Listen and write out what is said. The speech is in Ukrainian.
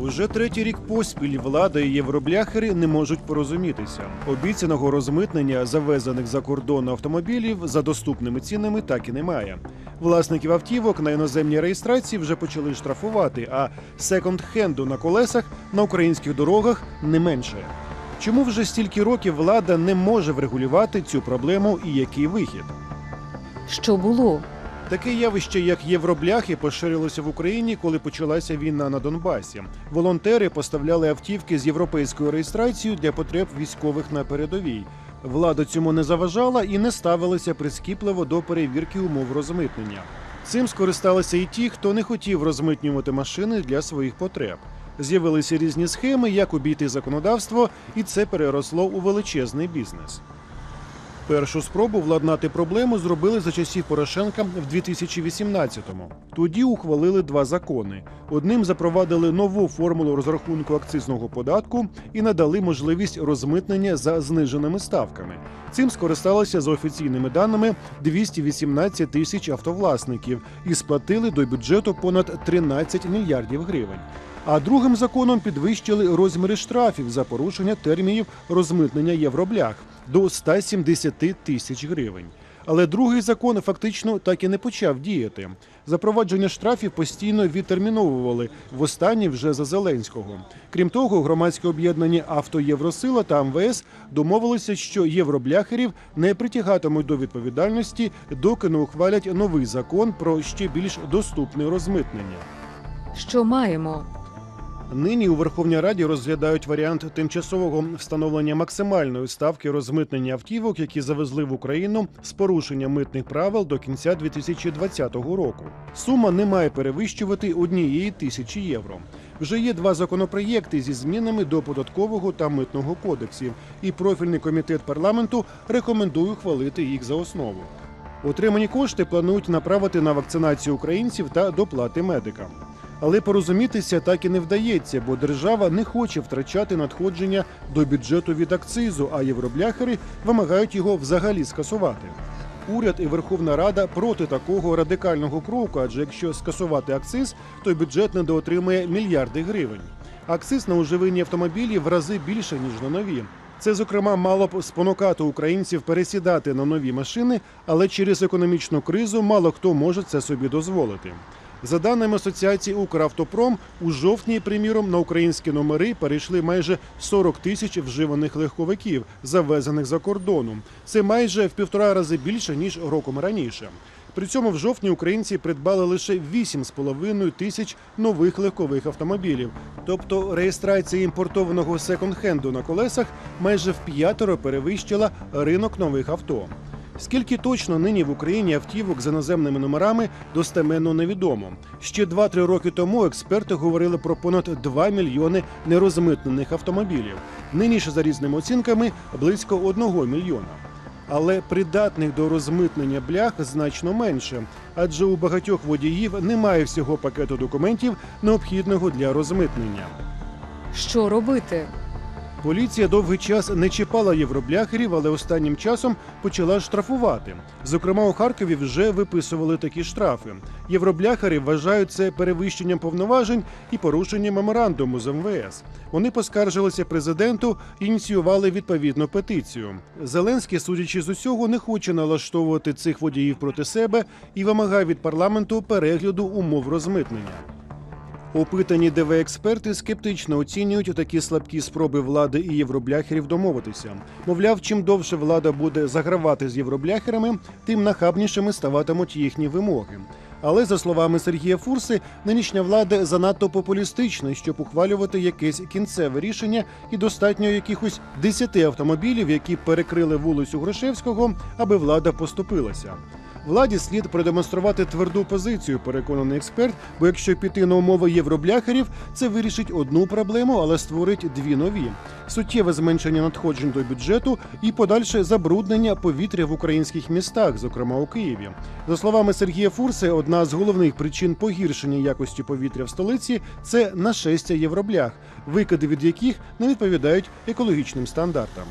Уже третій рік поспіль влада і євробляхери не можуть порозумітися. Обіцяного розмитнення завезених за кордон автомобілів за доступними цінами так і немає. Власників автівок на іноземній реєстрації вже почали штрафувати, а секонд-хенду на колесах на українських дорогах не менше. Чому вже стільки років влада не може врегулювати цю проблему і який вихід? Що було? Таке явище, як євробляхи, поширилося в Україні, коли почалася війна на Донбасі. Волонтери поставляли автівки з європейською реєстрацією для потреб військових на передовій. Влада цьому не заважала і не ставилася прискіпливо до перевірки умов розмитнення. Цим скористалися і ті, хто не хотів розмитнювати машини для своїх потреб. З'явилися різні схеми, як обійти законодавство, і це переросло у величезний бізнес. Першу спробу владнати проблему зробили за часів Порошенка в 2018-му. Тоді ухвалили два закони. Одним запровадили нову формулу розрахунку акцизного податку і надали можливість розмитнення за зниженими ставками. Цим скористалося за офіційними даними 218 тисяч автовласників і сплатили до бюджету понад 13 мільярдів гривень. А другим законом підвищили розміри штрафів за порушення термінів розмитнення євроблях до 170 тисяч гривень. Але другий закон фактично так і не почав діяти. Запровадження штрафів постійно відтерміновували востаннє вже за Зеленського. Крім того, громадське об'єднання «Автоєвросила» та МВС домовилися, що євробляхерів не притягатимуть до відповідальності, доки не ухвалять новий закон про ще більш доступне розмитнення. Що маємо? Нині у Верховній Раді розглядають варіант тимчасового встановлення максимальної ставки розмитнення автівок, які завезли в Україну з порушенням митних правил до кінця 2020 року. Сума не має перевищувати однієї тисячі євро. Вже є два законопроєкти зі змінами до податкового та митного кодексів, і профільний комітет парламенту рекомендує ухвалити їх за основу. Отримані кошти планують направити на вакцинацію українців та доплати медикам. Але порозумітися так і не вдається, бо держава не хоче втрачати надходження до бюджету від акцизу, а євробляхери вимагають його взагалі скасувати. Уряд і Верховна Рада проти такого радикального кроку, адже якщо скасувати акциз, то бюджет недоотримає мільярди гривень. Акциз на уживані автомобілі в рази більше ніж на нові. Це, зокрема, мало б спонукати українців пересідати на нові машини, але через економічну кризу мало хто може це собі дозволити. За даними асоціації Укравтопром, у жовтні, приміром, на українські номери перейшли майже 40 тисяч вживаних легковиків, завезених за кордоном. Це майже в півтора рази більше ніж роком раніше. При цьому в жовтні українці придбали лише 8,5 тисяч нових легкових автомобілів. Тобто реєстрація імпортованого секонд-хенду на колесах майже в п'ятеро перевищила ринок нових авто. Скільки точно нині в Україні автівок з іноземними номерами достеменно невідомо. Ще 2-3 роки тому експерти говорили про понад 2 мільйони нерозмитнених автомобілів. Нині ж за різними оцінками близько 1 мільйона. Але придатних до розмитнення блях значно менше, адже у багатьох водіїв немає всього пакету документів, необхідного для розмитнення. Що робити? Поліція довгий час не чіпала євробляхерів, але останнім часом почала штрафувати. Зокрема, у Харкові вже виписували такі штрафи. Євробляхери вважають це перевищенням повноважень і порушенням меморандуму з МВС. Вони поскаржилися президенту і ініціювали відповідну петицію. Зеленський, судячи з усього, не хоче налаштовувати цих водіїв проти себе і вимагає від парламенту перегляду умов розмитнення. Опитані ДВ-експерти скептично оцінюють такі слабкі спроби влади і євробляхерів домовитися. Мовляв, чим довше влада буде загравати з євробляхерами, тим нахабнішими ставатимуть їхні вимоги. Але за словами Сергія Фурси, нинішня влада занадто популістична, щоб ухвалювати якесь кінцеве рішення, і достатньо якихось 10 автомобілів, які перекрили вулицю Грушевського, аби влада поступилася. Владі слід продемонструвати тверду позицію, переконаний експерт. Бо якщо піти на умови євробляхерів, це вирішить одну проблему, але створить дві нові: суттєве зменшення надходжень до бюджету і подальше забруднення повітря в українських містах, зокрема у Києві. За словами Сергія Фурси, одна з головних причин погіршення якості повітря в столиці це нашестя євроблях, викиди від яких не відповідають екологічним стандартам.